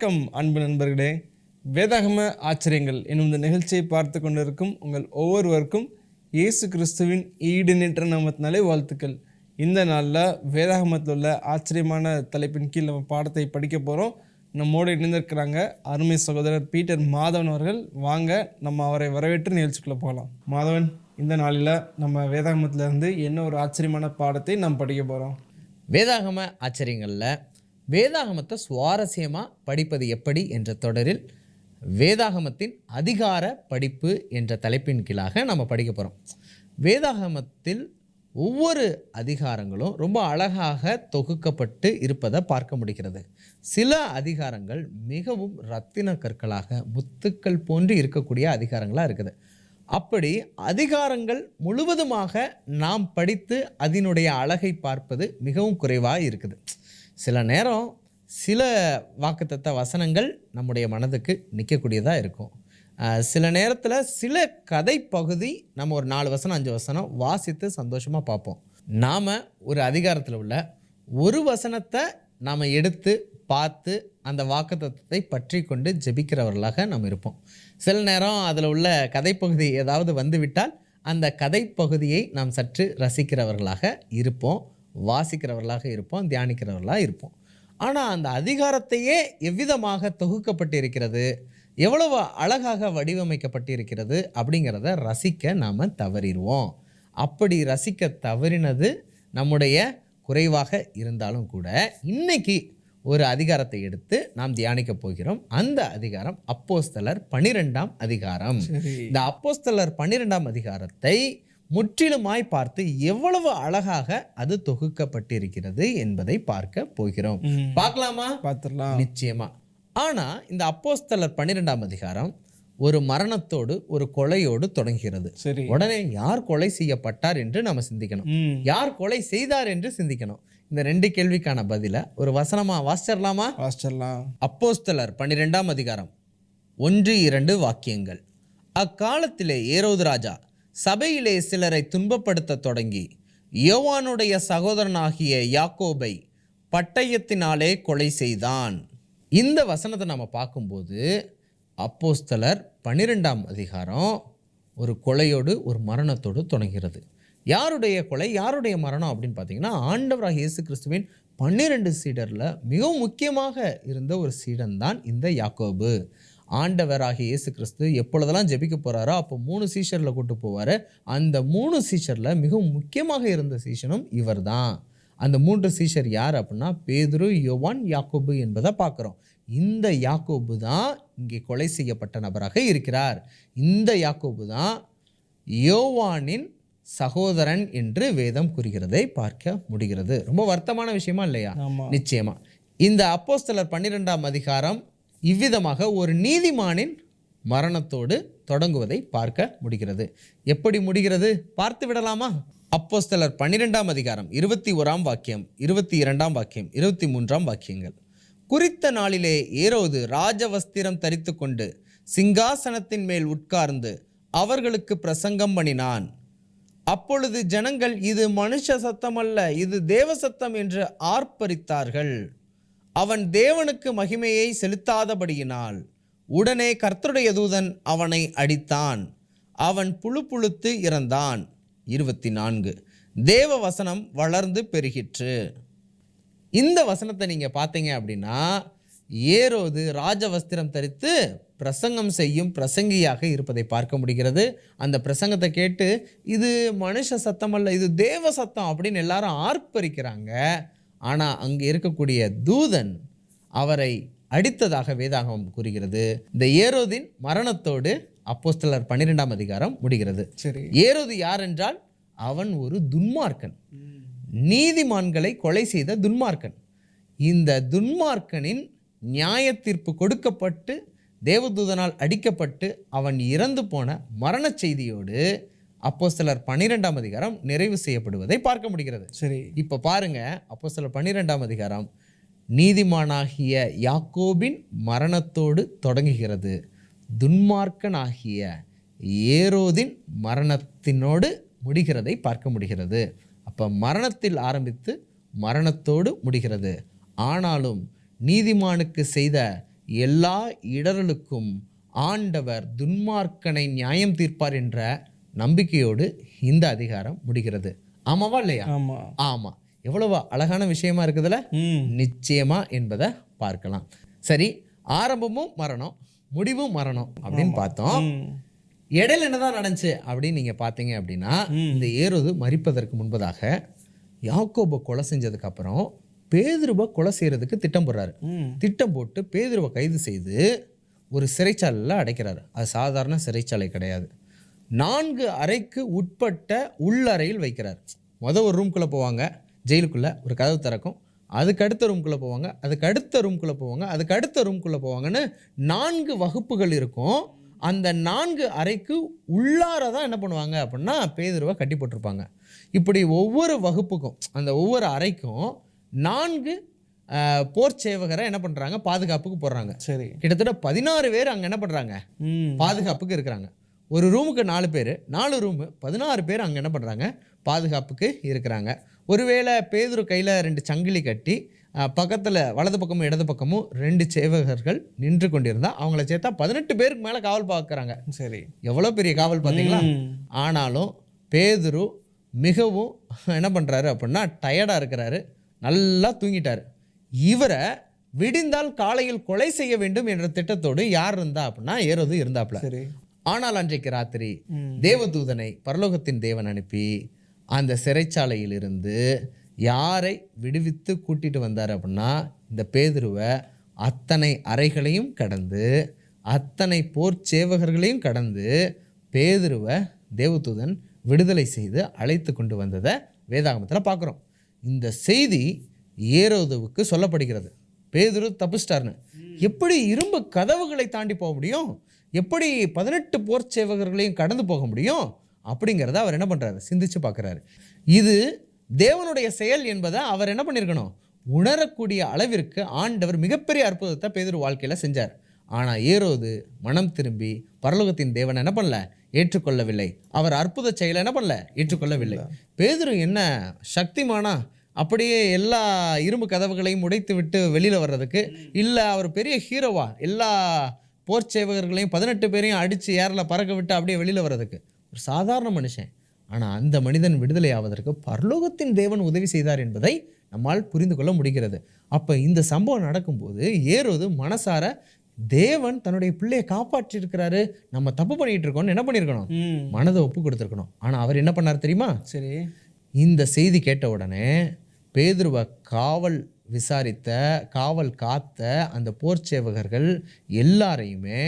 வணக்கம் அன்பு நண்பர்களே. வேதாகம ஆச்சரியங்கள் என்னும் இந்த நிகழ்ச்சியை பார்த்து கொண்டிருக்கும் உங்கள் ஒவ்வொருவருக்கும் இயேசு கிறிஸ்துவின் ஈடு நின்ற நாமத்தினாலே வாழ்த்துக்கள். இந்த நாளில் வேதாகமத்தில் உள்ள ஆச்சரியமான தலைப்பின் கீழ் நம்ம பாடத்தை படிக்க போகிறோம் நம்மோடு இணைந்திருக்கிறாங்க அருமை சகோதரர் பீட்டர் மாதவன் அவர்கள். வாங்க நம்ம அவரை வரவேற்று நிகழ்ச்சிக்குள்ளே போகலாம். மாதவன் இந்த நாளில் நம்ம வேதாகமத்திலேருந்து என்ன ஒரு ஆச்சரியமான பாடத்தை நாம் படிக்க போகிறோம் வேதாகம ஆச்சரியங்களில் வேதாகமத்தை சுவாரஸ்யமாக படிப்பது எப்படி என்ற தொடரில் வேதாகமத்தின் அதிகார படிப்பு என்ற தலைப்பின் கீழாக நம்ம படிக்க போகிறோம் வேதாகமத்தில் ஒவ்வொரு அதிகாரங்களும் ரொம்ப அழகாக தொகுக்கப்பட்டு இருப்பதை பார்க்க முடிகிறது. சில அதிகாரங்கள் மிகவும் ரத்தின கற்களாக முத்துக்கள் போன்று இருக்கக்கூடிய அதிகாரங்களாக இருக்குது. அப்படி அதிகாரங்கள் முழுவதுமாக நாம் படித்து அதனுடைய அழகை பார்ப்பது மிகவும் குறைவாக இருக்குது. சில நேரம் சில வாக்குத்தத்த வசனங்கள் நம்முடைய மனதுக்கு நிற்கக்கூடியதாக இருக்கும். சில நேரத்தில் சில கதை பகுதி நம்ம ஒரு நாலு வசனம் அஞ்சு வசனம் வாசித்து சந்தோஷமாக பார்ப்போம். நாம் ஒரு அதிகாரத்தில் உள்ள ஒரு வசனத்தை நாம் எடுத்து பார்த்து அந்த வாக்குத்தத்தை பற்றி கொண்டு ஜெபிக்கிறவர்களாக நம்ம இருப்போம். சில நேரம் அதில் உள்ள கதைப்பகுதி ஏதாவது வந்துவிட்டால் அந்த கதைப்பகுதியை நாம் சற்று ரசிக்கிறவர்களாக இருப்போம். வாசிக்கிறவர்களாக இருப்போம் தியானிக்கிறவர்களாக இருப்போம். ஆனால் அந்த அதிகாரத்தையே எவ்விதமாக தொகுக்கப்பட்டிருக்கிறது எவ்வளவு அழகாக வடிவமைக்கப்பட்டிருக்கிறது அப்படிங்கிறத ரசிக்க நாம் தவறிடுவோம். அப்படி ரசிக்க தவறினது நம்முடைய குறைவாக இருந்தாலும் கூட இன்னைக்கு ஒரு அதிகாரத்தை எடுத்து நாம் தியானிக்க போகிறோம். அந்த அதிகாரம் அப்போஸ்தலர் பனிரெண்டாம் அதிகாரம். இந்த அப்போஸ்தலர் பன்னிரெண்டாம் அதிகாரத்தை முற்றிலுமாய் பார்த்து எவ்வளவு அழகாக அது தொகுக்கப்பட்டிருக்கிறது என்பதை பார்க்க போகிறோம். பார்க்கலாமா? பார்த்துடலாம். நிச்சயமா. ஆனா இந்த அப்போஸ்தலர் பன்னிரெண்டாம் அதிகாரம் ஒரு மரணத்தோடு ஒரு கொலையோடு தொடங்குகிறது. சரி. உடனே யார் கொலை செய்யப்பட்டார் என்று நம்ம சிந்திக்கணும். யார் கொலை செய்தார் என்று சிந்திக்கணும். இந்த ரெண்டு கேள்விக்கான பதில ஒரு வசனமா வாசிச்சிடலாமா? வாசிச்சிடலாம். அப்போஸ்தலர் பன்னிரெண்டாம் அதிகாரம் ஒன்று இரண்டு வாக்கியங்கள். அக்காலத்திலே ஏரோது ராஜா சபையிலே சிலரை துன்பப்படுத்த தொடங்கி யோவானுடைய சகோதரனாகிய யாக்கோபை பட்டயத்தினாலே கொலை செய்தான். இந்த வசனத்தை நம்ம பார்க்கும்போது அப்போஸ்தலர் பன்னிரெண்டாம் அதிகாரம் ஒரு கொலையோடு ஒரு மரணத்தோடு தொடங்குகிறது. யாருடைய கொலை யாருடைய மரணம் அப்படின்னு பார்த்தீங்கன்னா ஆண்டவராக இயேசு கிறிஸ்துவின் பன்னிரெண்டு சீடரில் மிகவும் முக்கியமாக இருந்த ஒரு சீடன் தான் இந்த யாக்கோபு. ஆண்டவராகிய இயேசு கிறிஸ்து எப்பொழுதெல்லாம் ஜெபிக்க போகிறாரோ அப்போ மூணு சீஷரில் கூட்டு போவார். அந்த மூணு சீஷரில் மிகவும் முக்கியமாக இருந்த சீஷனும் இவர்தான். அந்த மூன்று சீஷர் யார் அப்படின்னா பேதுரு யோவான் யாக்கோபு என்பதை பார்க்குறோம். இந்த யாக்கோபு தான் இங்கே கொலை செய்யப்பட்ட நபராக இருக்கிறார். இந்த யாக்கோபு தான் யோவானின் சகோதரன் என்று வேதம் கூறுகிறதை பார்க்க முடிகிறது. ரொம்ப வருத்தமான விஷயமா இல்லையா? நிச்சயமா. இந்த அப்போஸ்தலர் பன்னிரெண்டாம் அதிகாரம் இவ்விதமாக ஒரு நீதிமானின் மரணத்தோடு தொடங்குவதை பார்க்க முடிகிறது. எப்படி முடிகிறது? பார்த்து விடலாமா? அப்போஸ்தலர் பன்னிரெண்டாம் அதிகாரம் இருபத்தி ஓராம் வாக்கியம் இருபத்தி இரண்டாம் வாக்கியம் இருபத்தி மூன்றாம் வாக்கியங்கள். குறித்த நாளிலே ஏரோது ராஜவஸ்திரம் தரித்து கொண்டு சிங்காசனத்தின் மேல் உட்கார்ந்து அவர்களுக்கு பிரசங்கம் பண்ணினான். அப்பொழுது ஜனங்கள் இது மனுஷ சத்தம் அல்ல இது தேவ சத்தம் என்று ஆர்ப்பரித்தார்கள். அவன் தேவனுக்கு மகிமையை செலுத்தாதபடியினால் உடனே கர்த்தருடைய தூதன் அவனை அடித்தான். அவன் புழு புழுத்து இறந்தான். இருபத்தி நான்கு தேவ வசனம் வளர்ந்து பெருகிற்று. இந்த வசனத்தை நீங்கள் பார்த்தீங்க அப்படின்னா ஏரோது ராஜவஸ்திரம் தரித்து பிரசங்கம் செய்யும் பிரசங்கியாக இருப்பதை பார்க்க முடிகிறது. அந்த பிரசங்கத்தை கேட்டு இது மனுஷ சத்தம் அல்ல இது தேவ சத்தம் அப்படின்னு எல்லாரும் ஆர்ப்பரிக்கிறாங்க. ஆனால் அங்கே இருக்கக்கூடிய தூதன் அவரை அடித்ததாக வேதாகமம் கூறுகிறது. இந்த ஏரோதின் மரணத்தோடு அப்போஸ்தலர் பன்னிரெண்டாம் அதிகாரம் முடிகிறது. சரி. ஏரோது யார் என்றால் அவன் ஒரு துன்மார்க்கன். நீதிமான்களை கொலை செய்த துன்மார்க்கன். இந்த துன்மார்க்கனின் நியாய தீர்ப்பு கொடுக்கப்பட்டு தேவதூதனால் அடிக்கப்பட்டு அவன் இறந்து போன மரணச் செய்தியோடு அப்போஸ்தலர் பன்னிரெண்டாம் அதிகாரம் நிறைவு செய்யப்படுவதை பார்க்க முடிகிறது. சரி. இப்போ பாருங்க அப்போஸ்தலர் பன்னிரெண்டாம் அதிகாரம் நீதிமானாகிய யாக்கோபின் மரணத்தோடு தொடங்குகிறது. துன்மார்க்கனாகிய ஏரோதின் மரணத்தினோடு முடிகிறதை பார்க்க முடிகிறது. அப்போ மரணத்தில் ஆரம்பித்து மரணத்தோடு முடிகிறது. ஆனாலும் நீதிமானுக்கு செய்த எல்லா இடரலுக்கும் ஆண்டவர் துன்மார்க்கனை நியாயம் தீர்ப்பார் என்ற நம்பிக்கையோடு இந்த அதிகாரம் முடிகிறது. ஆமாவா இல்லையா? ஆமா. ஆமா. எவ்வளவு அழகான விஷயமா இருக்குதுல்ல? நிச்சயமா என்பதை பார்க்கலாம். சரி ஆரம்பமும் மரணம் முடிவும் மரணம் அப்படின்னு பார்த்தோம். இடையில என்னதான் நடந்துச்சு அப்படின்னு நீங்க பார்த்தீங்க அப்படின்னா இந்த ஏரோது மறிப்பதற்கு முன்பதாக யாக்கோபை கொலை செஞ்சதுக்கு அப்புறம் பேதுருவை கொலை செய்யறதுக்கு திட்டம் போடுறாரு. திட்டம் போட்டு பேதுருவை கைது செய்து ஒரு சிறைச்சாலையில் அடைக்கிறாரு. அது சாதாரண சிறைச்சாலை கிடையாது. நான்கு அறைக்கு உட்பட்ட உள்ளறையில் வைக்கிறார். மொதல் ஒரு ரூம்குள்ளே போவாங்க ஜெயிலுக்குள்ளே ஒரு கதவு திறக்கும் அதுக்கு அடுத்த ரூம்குள்ளே போவாங்க அதுக்கு அடுத்த ரூம்குள்ளே போவாங்க அதுக்கு அடுத்த ரூம்குள்ளே போவாங்கன்னு நான்கு வகுப்புகள் இருக்கும். அந்த நான்கு அறைக்கு உள்ளார தான் என்ன பண்ணுவாங்க அப்படின்னா பேதுருவை கட்டி போட்டிருப்பாங்க. இப்படி ஒவ்வொரு வகுப்புக்கும் அந்த ஒவ்வொரு அறைக்கும் நான்கு போர் சேவகரை என்ன பண்ணுறாங்க பாதுகாப்புக்கு போடுறாங்க. சரி. கிட்டத்தட்ட பதினாறு பேர் அங்கே என்ன பண்ணுறாங்க பாதுகாப்புக்கு இருக்கிறாங்க. ஒரு ரூமுக்கு நாலு பேர் நாலு ரூமு பதினாறு பேர் அங்கே என்ன பண்ணுறாங்க பாதுகாப்புக்கு இருக்கிறாங்க. ஒருவேளை பேதுரு கையில் ரெண்டு சங்கிலி கட்டி பக்கத்தில் வலது பக்கமும் இடது பக்கமும் ரெண்டு சேவகர்கள் நின்று கொண்டிருந்தா அவங்கள சேர்த்தா பதினெட்டு பேருக்கு மேலே காவல் பார்க்குறாங்க. சரி. எவ்வளோ பெரிய காவல் பார்த்தீங்களா. ஆனாலும் பேதுரு மிகவும் என்ன பண்ணுறாரு அப்படின்னா டயர்டாக இருக்கிறாரு. நல்லா தூங்கிட்டார். இவரை விடிந்தால் காலையில் கொலை செய்ய வேண்டும் என்ற திட்டத்தோடு யார் இருந்தா அப்படின்னா ஏரோது இருந்தாப்புல. ஆனால் அன்றைக்கு ராத்திரி. தேவதூதனை பரலோகத்தின் தேவன் அனுப்பி அந்த சிறைச்சாலையில் இருந்து யாரை விடுவித்து கூட்டிட்டு வந்தார் அப்படின்னா இந்த பேதுருவை அத்தனை அறைகளையும் கடந்து அத்தனை போர் சேவகர்களையும் கடந்து பேதுருவை தேவதூதன் விடுதலை செய்து அழைத்து கொண்டு வந்ததை வேதாகமத்தில் பார்க்குறோம். இந்த செய்தி ஏரோதுவுக்கு சொல்லப்படுகிறது. பேதுரு தப்பிச்சிட்டாருன்னு. எப்படி இரும்பு கதவுகளை தாண்டி போக முடியும்? எப்படி பதினெட்டு போர் சேவகர்களையும் கடந்து போக முடியும்? அப்படிங்கிறத அவர் என்ன பண்ணுறாரு சிந்திச்சு பார்க்குறாரு. இது தேவனுடைய செயல் என்பதை அவர் என்ன பண்ணியிருக்கணும் உணரக்கூடிய அளவிற்கு ஆண்டவர் மிகப்பெரிய அற்புதத்தை பேதொரு வாழ்க்கையில் செஞ்சார். ஆனால் ஏரோது மனம் திரும்பி பரலோகத்தின் தேவனை என்ன பண்ணல? ஏற்றுக்கொள்ளவில்லை. அவர் அற்புத செயலை என்ன பண்ணல? ஏற்றுக்கொள்ளவில்லை. பேதுரு என்ன சக்திமானா? அப்படியே எல்லா இரும்பு கதவுகளையும் உடைத்து விட்டு வெளியில் வர்றதுக்கு இல்லை அவர் பெரிய ஹீரோவா? எல்லா போர் சேவகர்களையும் பதினெட்டு பேரையும் அடித்து ஏரில் பறக்க விட்டு அப்படியே வெளியில் வர்றதுக்கு. ஒரு சாதாரண மனுஷன். ஆனால் அந்த மனிதன் விடுதலை ஆவதற்கு பரலோகத்தின் தேவன் உதவி செய்தார் என்பதை நம்மால் புரிந்து கொள்ள முடிகிறது. அப்போ இந்த சம்பவம் நடக்கும்போது ஏரோது மனசார தேவன் தன்னுடைய பிள்ளையை காப்பாற்றிருக்கிறாரு நம்ம தப்பு பண்ணிட்டு இருக்கோம்னு என்ன பண்ணியிருக்கணும்? மனதை ஒப்பு கொடுத்துருக்கணும். ஆனால் அவர் என்ன பண்ணார் தெரியுமா? சரி. இந்த செய்தி கேட்ட உடனே பேதுருவை காவல் விசாரித்த காவல் காத்த அந்த போர் சேவகர்கள் எல்லாரையுமே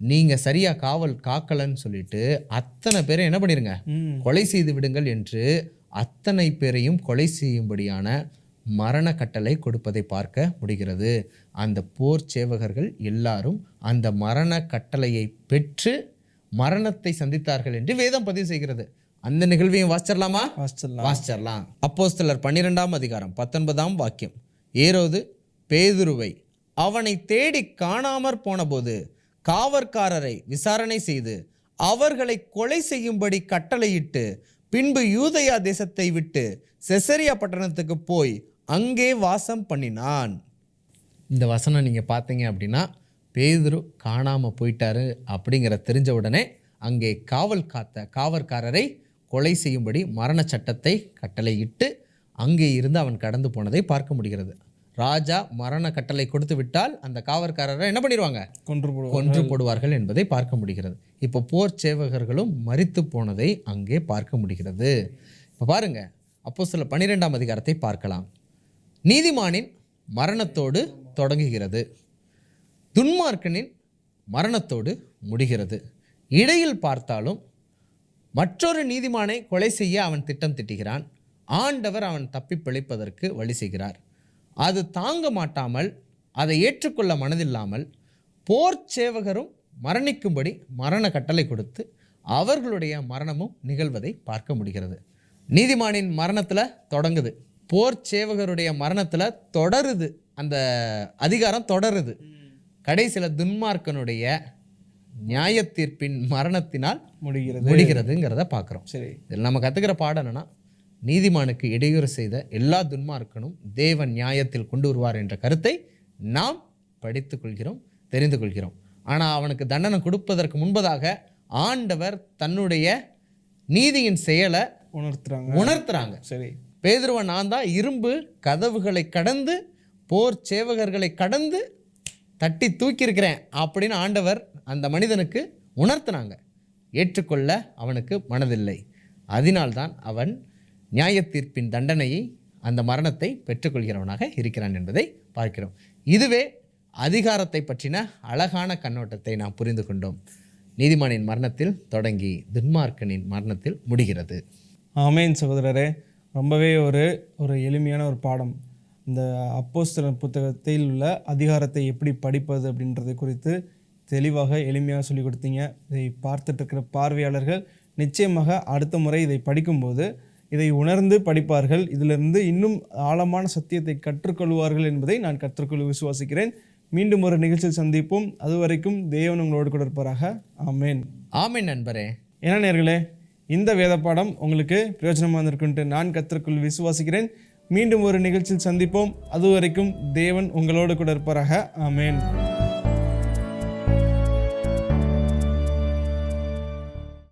நீங்கள் சரியாக காவல் காக்கலன்னு சொல்லிட்டு அத்தனை பேரை என்ன பண்ணிருங்க? ம். கொலை செய்து விடுங்கள் என்று அத்தனை பேரையும் கொலை செய்யும்படியான மரண கட்டளை கொடுப்பதை பார்க்க முடிகிறது. அந்த போர் சேவகர்கள் எல்லாரும் அந்த மரண கட்டளையை பெற்று மரணத்தை சந்தித்தார்கள் என்று வேதம் பதிவு செய்கிறது. அந்த நிகழ்வையும் வாசிச்சிடலாமா வாசிச்சிடலாம் வாசிச்சிடலாம் அப்போஸ்தலர் பன்னிரெண்டாம் அதிகாரம் பத்தொன்பதாம் வாக்கியம். ஏரோது பேதுருவை அவனை தேடி காணாமற் போனபோது காவற்காரரை விசாரணை செய்து அவர்களை கொலை செய்யும்படி கட்டளையிட்டு பின்பு யூதயா தேசத்தை விட்டு செசரியா பட்டணத்துக்கு போய் அங்கே வாசம் பண்ணினான். இந்த வசனம் நீங்கள் பார்த்தீங்க அப்படின்னா பேதுரு காணாமல் போயிட்டாரு அப்படிங்கிற தெரிஞ்ச உடனே அங்கே காவல் காத்த காவற்காரரை கொலை செய்யும்படி மரண சட்டத்தை கட்டளையிட்டு அங்கே இருந்து அவன் கடந்து போனதை பார்க்க முடிகிறது. ராஜா மரண கட்டளை கொடுத்து விட்டால் அந்த காவற்காரரை என்ன பண்ணிடுவாங்க? கொன்று கொன்று போடுவார்கள் என்பதை பார்க்க முடிகிறது. இப்போ போர் சேவகர்களும் மரித்து போனதை அங்கே பார்க்க முடிகிறது. இப்போ பாருங்க அப்போ சில பன்னிரெண்டாம் அதிகாரத்தை பார்க்கலாம். நீதிமானின் மரணத்தோடு தொடங்குகிறது. துன்மார்க்கனின் மரணத்தோடு முடிகிறது. இடையில் பார்த்தாலும் மற்றொரு நீதிமானை கொலை செய்ய அவன் திட்டம் திட்டுகிறான். ஆண்டவர் அவன் தப்பி பிழைப்பதற்கு வழி செய்கிறார். அது தாங்க மாட்டாமல் அதை ஏற்றுக்கொள்ள மனதில்லாமல் போர் சேவகரும் மரணிக்கும்படி மரண கட்டளை கொடுத்து அவர்களுடைய மரணமும் நிகழ்வதை பார்க்க முடிகிறது. நீதிமானின் மரணத்தில் தொடங்குது. போர் சேவகருடைய மரணத்தில் தொடருது. அந்த அதிகாரம் தொடருது. கடைசியில் துன்மார்க்கனுடைய நியாய தீர்ப்பின் மரணத்தினால் முடிகிறது. முடிகிறதுங்கிறத பார்க்குறோம். சரி. இதில் நம்ம கற்றுக்கிற பாடம் என்னன்னா நீதிமானுக்கு இடையூறு செய்த எல்லா துன்மார்க்கனும் தேவன் நியாயத்தில் கொண்டு வருவார் என்ற கருத்தை நாம் படித்துக் கொள்கிறோம் தெரிந்து கொள்கிறோம் ஆனால் அவனுக்கு தண்டனை கொடுப்பதற்கு முன்பதாக ஆண்டவர் தன்னுடைய நீதியின் செயலை உணர்த்துறாங்க. உணர்த்துறாங்க. சரி. பேதுருவன் நான் தான் இரும்பு கதவுகளை கடந்து போர் சேவகர்களை கடந்து தட்டி தூக்கியிருக்கிறேன் அப்படின்னு ஆண்டவர் அந்த மனிதனுக்கு உணர்த்தினாங்க. ஏற்றுக்கொள்ள அவனுக்கு மனதில்லை. அதனால்தான் அவன் நியாயத்தீர்ப்பின் தண்டனையை அந்த மரணத்தை பெற்றுக்கொள்கிறவனாக இருக்கிறான் என்பதை பார்க்கிறோம். இதுவே அதிகாரத்தை பற்றின அழகான கண்ணோட்டத்தை நாம் புரிந்து கொண்டோம். நீதிமானின் மரணத்தில் தொடங்கி துன்மார்க்கனின் மரணத்தில் முடிகிறது. ஆமேன் சகோதரரே. ரொம்பவே ஒரு ஒரு எளிமையான ஒரு பாடம். இந்த அப்போஸ்தல புத்தகத்தில் உள்ள அதிகாரத்தை எப்படி படிப்பது அப்படின்றது குறித்து தெளிவாக எளிமையாக சொல்லிக் கொடுத்தீங்க. இதை பார்த்துட்டு இருக்கிற பார்வையாளர்கள் நிச்சயமாக அடுத்த முறை இதை படிக்கும்போது இதை உணர்ந்து படிப்பார்கள். இதிலிருந்து இன்னும் ஆழமான சத்தியத்தை கற்றுக்கொள்வார்கள் என்பதை நான் கற்றுக்கொள்ள விசுவாசிக்கிறேன். மீண்டும் ஒரு நிகழ்ச்சியில் சந்திப்போம். அதுவரைக்கும் தேவன் உங்களோடு கூட இருப்பாராக. ஆமேன். ஆமென் நண்பரே. என்ன நேர்களே இந்த வேத பாடம் உங்களுக்கு பிரயோஜனமாக இருந்திருக்குன்ட்டு நான் கற்றுக்குள் விசுவாசிக்கிறேன். மீண்டும் ஒரு நிகழ்ச்சியில் சந்திப்போம். அதுவரைக்கும் தேவன் உங்களோடு கூட இருப்பாராக. ஆமேன்.